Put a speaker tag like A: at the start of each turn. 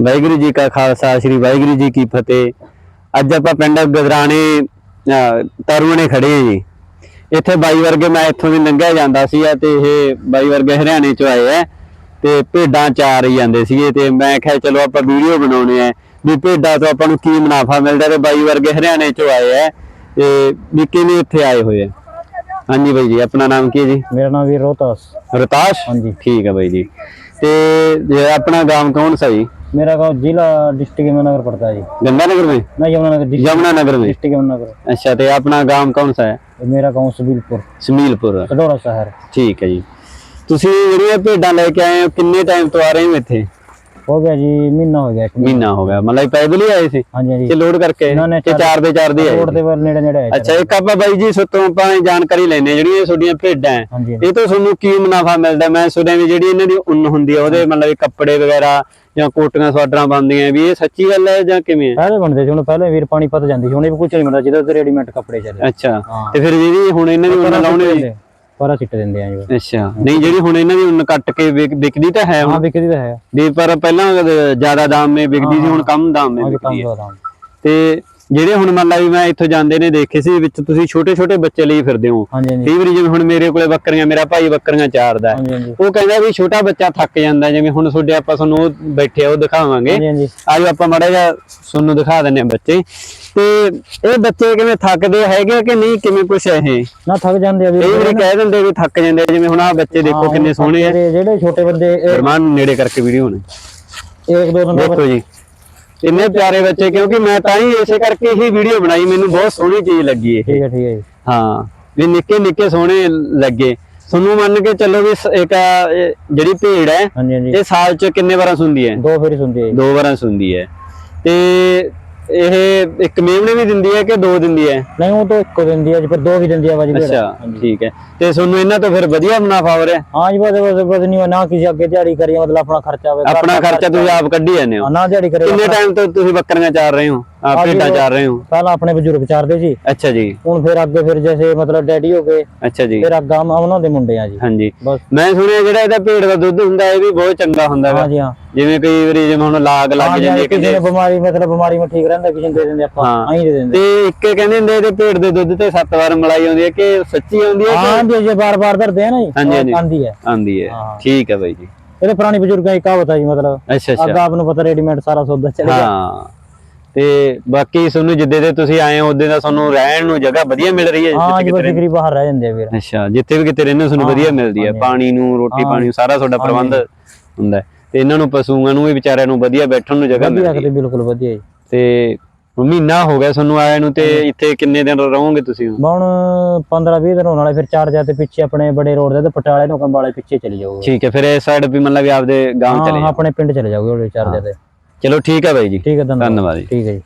A: ਵਾਹਿਗੁਰੂ ਜੀ ਕਾ ਖਾਲਸਾ ਸ੍ਰੀ ਵਾਹਿਗੁਰੂ ਜੀ ਕੀ ਫਤਿਹ। ਅੱਜ ਆਪਾਂ ਪਿੰਡ ਗਦਰਾਣੇ ਤਰਵਣੇ ਖੜੇ ਜੀ। ਇੱਥੇ ਬਾਈ ਵਰਗੇ ਮੈਂ ਇੱਥੋਂ ਦੀ ਲੰਘਿਆ ਜਾਂਦਾ ਸੀ ਤੇ ਇਹ ਬਾਈ ਵਰਗੇ ਹਰਿਆਣੇ ਚ ਆਏ ਆ ਤੇ ਭੇਡਾਂ ਚਾਰ ਹੀ ਜਾਂਦੇ ਸੀਗੇ ਤੇ ਮੈਂ ਕਿਹਾ ਚਲੋ ਆਪਾਂ ਵੀਡੀਓ ਬਣਾਉਣੇ ਆ ਵੀ ਭੇਡਾਂ ਤੋਂ ਆਪਾਂ ਨੂੰ ਕੀ ਮੁਨਾਫਾ ਮਿਲਦਾ ਤੇ ਬਾਈ ਵਰਗੇ ਹਰਿਆਣੇ ਚ ਆਏ ਆ ਤੇ ਵੀ ਕਿਵੇਂ ਇੱਥੇ ਆਏ ਹੋਏ ਹਾਂਜੀ ਬਾਈ ਜੀ ਆਪਣਾ ਨਾਮ ਕੀ ਜੀ?
B: ਮੇਰਾ ਨਾਮ ਵੀ ਰੋਤਾਸ।
A: ਰੋਤਾਸ?
B: ਹਾਂਜੀ।
A: ਠੀਕ ਹੈ ਬਾਈ ਜੀ। ਤੇ ਆਪਣਾ ਗਾਮ ਕੌਣ ਸਾ
B: मेरा गांव जिला डिस्ट्रिक्ट यमुनानगर पड़ता है जी
A: गंगानगर में
B: ना यमुनानगर डिस्ट्रिक्ट
A: यमुनानगर में
B: डिस्ट्रिक्ट यमुनानगर
A: ਅੱਛਾ ਤੇ ਆਪਣਾ ਗਾਮ ਕੌਣ ਸਾ ਹੈ
B: मेरा गांव सुबीलपुर
A: ਸਮੀਲਪੁਰ
B: सडोरा शहर
A: ਠੀਕ ਹੈ ਜੀ ਤੁਸੀਂ ਜਿਹੜੀਆਂ ਭੇਡਾਂ ਲੈ ਕੇ ਆਏ ਹੋ ਕਿੰਨੇ ਟਾਈਮ ਤੋਂ ਆ ਰਹੇ ਹੋ ਇੱਥੇ
B: ਹੋ ਗਿਆ ਜੀ ਮਹੀਨਾ ਹੋ ਗਿਆ ਇੱਕ
A: ਮਹੀਨਾ। ਹੋ ਗਿਆ। ਮਤਲਬ ਪੈਦਲ ਹੀ ਆਏ ਸੀ?
B: ਹਾਂਜੀ
A: ਹਾਂਜੀ।
B: ਤੇ
A: ਲੋਡ ਕਰਕੇ?
B: ਇਹਨਾਂ ਨੇ
A: ਤੇ ਚਾਰ ਦੇ ਚਾਰ ਦੇ ਆਏ
B: ਰੋਡ ਦੇ ਵੱਲ ਨੇੜੇ ਨੇੜੇ ਆਏ।
A: ਅੱਛਾ ਇੱਕ ਆਪਾਂ ਬਾਈ ਜੀ ਸਤੋਂ ਆਪਾਂ ਜਾਣਕਾਰੀ ਲੈਨੇ ਜਿਹੜੀਆਂ ਇਹ ਤੁਹਾਡੀਆਂ ਭੇਡਾਂ ਇਹ ਤੋਂ ਤੁਹਾਨੂੰ ਕੀ ਮੁਨਾਫਾ ਮਿਲਦਾ? ਮੈਂ ਸੁਣਿਆ ਵੀ ਜਿਹੜੀ ਇਹਨਾਂ ਦੀ ਉੱਨ ਹੁੰਦੀ ਆ ਉਹਦੇ ਮਤਲਬ ਕੱਪੜੇ ਵਗੈਰਾ ਜਾਂ ਕੋਟੀਆਂ ਸਵਾਟਰਾਂ ਬੰਦੀਆਂ ਵੀ ਇਹ ਸੱਚੀ ਗੱਲ ਹੈ ਜਾਂ ਕਿਵੇਂ ਹੈ?
B: ਪਹਿਲੇ ਬਣਦੇ ਸੀ ਪਹਿਲੇ ਵੀਰ ਪਾਣੀ ਪਤ ਜਾਂਦੀ ਸੀ ਹੁਣ ਇਹ ਕੁਝ ਨਹੀਂ ਬਣਦਾ ਜਿਹਦਾ ਤੇ ਕੱਪੜੇ ਚੱਲੇ
A: ਅੱਛਾ ਤੇ ਫਿਰ ਜਿਹੜੀ ਹੁਣ ਇਹਨਾਂ ਦੀ ਉਹਨਾਂ ਲਾਉਣੇ
B: ਪਰਾ ਸਿੱਟ ਦਿੰਦੇ ਆ ਜੀ
A: ਅੱਛਾ। ਨਹੀਂ ਜਿਹੜੀ ਹੁਣ ਇਹਨਾਂ ਦੀ ਉੱਨ ਕੱਟ ਕੇ ਵਿਕ- ਵਿਕਦੀ ਤਾਂ ਹੈ
B: ਹਾਂ
A: ਹੁਣ
B: ਵਿਕਦੀ ਤਾਂ ਹੈ।
A: ਵੀ ਪਰ ਪਹਿਲਾਂ ਜ਼ਿਆਦਾ ਦਾਮ ਮੇ ਵਿਕਦੀ ਸੀ ਹੁਣ ਕਮ ਦਾਮ ਮੇ
B: ਹਾਂ ਜੀ ਕੰਮ
A: ਵਿਕਦੀ ਹੈ।
B: ਦਾ
A: ਤੇ ਜਿਹੜੇ ਹੁਣ ਮੰਨ ਲਾ ਵੀ ਮੈਂ ਇੱਥੋਂ ਜਾਂਦੇ ਨੇ ਦੇਖੇ ਸੀ ਵਿੱਚ ਤੁਸੀਂ ਛੋਟੇ ਛੋਟੇ ਬੱਚੇ ਲਈ ਫਿਰਦੇ ਹੋ। ਕਈ ਵਾਰੀ ਜਿਵੇਂ ਹੁਣ ਮੇਰੇ ਕੋਲੇ ਬੱਕਰੀਆਂ ਮੇਰਾ ਭਾਈ ਬੱਕਰੀਆਂ ਚਾਰਦਾ ਉਹ ਕਹਿੰਦਾ ਵੀ ਛੋਟਾ ਬੱਚਾ ਥੱਕ ਜਾਂਦਾ ਜਿਵੇਂ ਹੁਣ ਤੁਹਾਡੇ ਆਪਾਂ ਤੁਹਾਨੂੰ ਉਹ ਬੈਠੇ ਉਹ ਦਿਖਾਵਾਂਗੇ। ਆਜੋ ਆਪਾਂ ਮਾੜਾ ਜਿਹਾ ਤੁਹਾਨੂੰ ਦਿਖਾ ਦਿੰਨੇ ਬੱਚੇ। ਤੇ ਇਹ ਬੱਚੇ ਕਿਵੇਂ ਥੱਕਦੇ ਹੈਗੇ ਕਿ ਨਹੀਂ ਕਿਵੇਂ ਕੁਛ ਇਹ?
B: ਨਾ ਥੱਕ ਜਾਂਦੇ ਆ ਵੀਰ
A: ਕਈ ਵਾਰੀ ਕਹਿ ਦਿੰਦੇ ਵੀ ਥੱਕ ਜਾਂਦੇ ਜਿਵੇਂ ਹੁਣ ਆ ਬੱਚੇ ਦੇਖੋ ਕਿੰਨੇ ਸੋਹਣੇ ਆ।
B: ਜਿਹੜੇ ਛੋਟੇ ਬੰਦੇ
A: ਫਰਮਾਨ ਨੇੜੇ ਕਰਕੇ ਵੀਡੀਓ ਨੇ
B: ਇੱਕ ਦੋ ਦਿਨ
A: ਦੇਖੋ ਜੀ। ਇੰਨੇ ਪਿਆਰੇ ਬੱਚੇ ਕਿਉਂਕਿ ਮੈਂ ਤਾਂ ਹੀ ਇਸੇ ਕਰਕੇ ਹੀ ਵੀਡੀਓ ਬਣਾਈ ਮੈਨੂੰ ਬਹੁਤ ਸੋਹਣੀ ਚੀਜ਼ ਲੱਗੀ ਇਹ।
B: ਠੀਕ ਹੈ ਠੀਕ ਹੈ ਜੀ।
A: ਹਾਂ ਵੀ ਨਿੱਕੇ ਨਿੱਕੇ ਸੋਹਣੇ ਲੱਗੇ। ਤੁਹਾਨੂੰ ਮੰਨ ਕੇ ਚੱਲੋ ਵੀ ਇੱਕ ਜਿਹੜੀ ਭੇਡ ਹੈ ਇਹ ਸਾਲ ਚ ਕਿੰਨੇ ਵਾਰਾਂ ਸੁੰਦੀ ਹੈ?
B: ਦੋ ਫੇਰੀ ਸੁਣਦੀ ਹੈ।
A: ਦੋ ਵਾਰਾਂ ਸੁੰਦੀ ਹੈ। ਤੇ ਇਹ ਇੱਕ ਮੇਮਣੇ ਵੀ ਦਿੰਦੀ ਹੈ ਕਿ ਦੋ ਦਿੰਦੀ ਹੈ?
B: ਨਹੀਂ ਉਹ ਤਾਂ ਇੱਕੋ ਦਿੰਦੀ ਹੈ ਜੀ ਪਰ ਦੋ ਵੀ ਦਿੰਦੀ ਹੈ ਬਾਜੀ ਭੇਡ।
A: ਅੱਛਾ ਠੀਕ ਹੈ। ਤੇ ਤੁਹਾਨੂੰ ਇਹਨਾਂ ਤੋਂ ਫਿਰ ਵਧੀਆ ਮੁਨਾਫਾ ਹੋ ਰਿਹਾ?
B: ਹਾਂ ਜੀ ਬਸ ਬਸ ਬਸ ਨਹੀਂ ਨਾ ਕਿਸੇ ਅੱਗੇ ਦਿਹਾੜੀ ਕਰੀਏ ਮਤਲਬ ਆਪਣਾ ਖਰਚਾ ਹੋਵੇ।
A: ਆਪਣਾ ਖਰਚਾ ਤੁਸੀਂ ਆਪ ਕੱਢੀ ਜਾਂਦੇ ਹੋ?
B: ਹਾਂ, ਨਾ ਦਿਹਾੜੀ ਕਰੇ
A: ਕਿੰਨੇ ਟਾਈਮ ਤੋਂ ਤੁਸੀਂ ਬੱਕਰੀਆਂ ਚਾਰ ਰਹੇ ਹੋ? ਆ
B: ਹਾਂ ਜੀ,
A: ਭੇਡਾਂ ਚਾਰ ਰਹੇ ਹੋ।
B: ਪਹਿਲਾਂ ਆਪਣੇ ਬਜ਼ੁਰਗ ਚਾਰਦੇ ਸੀ
A: ਅੱਛਾ ਜੀ।
B: ਹੁਣ ਫਿਰ ਅੱਗੇ ਫਿਰ ਜੈਸੇ ਮਤਲਬ ਡੈਡੀ ਹੋ ਗਏ
A: ਅੱਛਾ ਜੀ।
B: ਫਿਰ ਅੱਗਾ ਉਹਨਾਂ ਦੇ ਮੁੰਡੇ ਆ ਜੀ।
A: ਹਾਂਜੀ। ਮੈਂ ਸੁਣਿਆ ਜਿਹੜਾ ਇਹਦਾ ਭੇਡ ਦਾ ਦੁੱਧ ਹੁੰਦਾ ਇਹ ਵੀ ਬਹੁਤ ਚੰਗਾ ਹੁੰਦਾ
B: ਹਾਂ।
A: ਜਿਵੇਂ ਕਈ ਵਾਰੀ ਜਿਵੇਂ ਹੁਣ ਲਾਗ ਲੱਗ ਜਾਂਦੀ ਹੈ
B: ਕਿਸੇ ਬਿਮਾਰੀ ਮਤਲਬ ਬਿਮਾਰੀ ਮੈਂ ਠੀਕ ਰਹਿੰਦਾ ਕਿਸੇ ਦੇ ਦਿੰਦੇ ਆਪਾਂ। ਆਹੀਂ ਦੇ ਦਿੰਦੇ।
A: ਤੇ ਇੱਕ ਕਹਿੰਦੇ ਹੁੰਦੇ ਇਹਦੇ ਭੇਡ ਦੇ ਦੁੱਧ ਤੇ ਸੱਤ ਵਾਰ ਮਲਾਈ ਆਉਂਦੀ ਹੈ ਕਿ ਸੱਚੀ ਆਉਂਦੀ ਹੈ
B: ਹਾਂ ਜੀ ਜੇ ਬਾਰ ਬਾਰ ਧਰਦੇ ਆ ਨਾ ਜੀ। ਆਂਦੀ ਹੈ।
A: ਆਉਂਦੀ ਹੈ। ਠੀਕ ਹੈ ਬਾਈ ਜੀ।
B: ਇਹਦੇ ਪੁਰਾਣੀ ਬਜ਼ੁਰਗਾਂ ਦੀ ਕਹਾਵਤ ਹੈ ਜੀ ਮਤਲਬ
A: ਅੱਛਾ
B: ਅੱਗਾ
A: ਅੱਛਾ
B: ਆਪ ਨੂੰ ਪਤਾ ਰੈਡੀਮੇਡ ਸਾਰਾ ਸੌਦਾ ਚੱਲ ਗਿਆ।
A: ਹਾਂ। ਤੇ ਬਾਕੀ ਤੁਹਾਨੂੰ ਜਿੱਦੇ ਦੇ ਤੁਸੀਂ ਆਏ ਹੋ ਉਹਦੇ ਦਾ ਤੁਹਾਨੂੰ ਰਹਿਣ ਨੂੰ ਜਗ੍ਹਾ ਵਧੀਆ ਮਿਲ ਰਹੀ ਹੈ
B: ਹਾਂ
A: ਜਿੱਥੇ
B: ਜੀ ਡਿਗਰੀ ਬਾਹਰ ਰਹਿ ਜਾਂਦੇ ਆ ਵੀਰ
A: ਅੱਛਾ ਜਿੱਥੇ ਵੀ ਕਿਤੇ ਰਹਿੰਦੇ ਤੁਹਾਨੂੰ ਵਧੀਆ ਮਿਲਦੀ ਹੈ। ਪਾਣੀ ਨੂੰ ਰੋਟੀ ਪਾਣੀ ਨੂੰ ਸਾਰਾ ਤੁਹਾਡਾ ਪ੍ਰਬੰਧ ਹੁੰਦਾ ਹੈ। ਤੇ ਇਹਨਾਂ ਨੂੰ ਪਸ਼ੂਆਂ ਨੂੰ ਵੀ ਵਿਚਾਰਿਆਂ ਨੂੰ ਵਧੀਆ ਬੈਠਣ ਨੂੰ ਜਗ੍ਹਾ ਮਿਲਦੀ ਹੈ।
B: ਬਿਲਕੁਲ ਵਧੀਆ ਜੀ।
A: ਤੇ ਮਹੀਨਾ ਹੋ ਗਿਆ ਤੁਹਾਨੂੰ ਆਇਆ ਨੂੰ ਤੇ ਇੱਥੇ ਕਿੰਨੇ ਦਿਨ ਰਹੋਗੇ ਤੁਸੀਂ ਹੁਣ?
B: ਹੁਣ 15 20 ਦਿਨ ਹੋਣ ਵਾਲੇ ਫਿਰ ਚਾਰ ਜਾ ਤੇ ਪਿੱਛੇ ਆਪਣੇ ਬੜੇ ਰੋਡ ਦੇ ਤੇ ਪਟਿਆਲੇ ਨੂੰ ਕੰਬਾਲੇ ਪਿੱਛੇ ਚਲੇ ਜਾਓਗੇ
A: ਠੀਕ ਹੈ ਫਿਰ ਇਸ ਸਾਈਡ ਵੀ ਮਤਲਬ ਆਪਦੇ ਗਾਂਵ ਚਲੇ
B: ਆਪਣੇ ਪਿੰਡ ਚਲੇ ਜਾਓਗੇ ਉਹਦੇ ਚਾਰ ਜਾ ਤੇ
A: ਚਲੋ ਠੀਕ ਹੈ ਬਾਈ ਜੀ।
B: ਠੀਕ ਹੈ
A: ਧੰਨਵਾਦ। ਜੀ।
B: ਠੀਕ ਹੈ ਜੀ।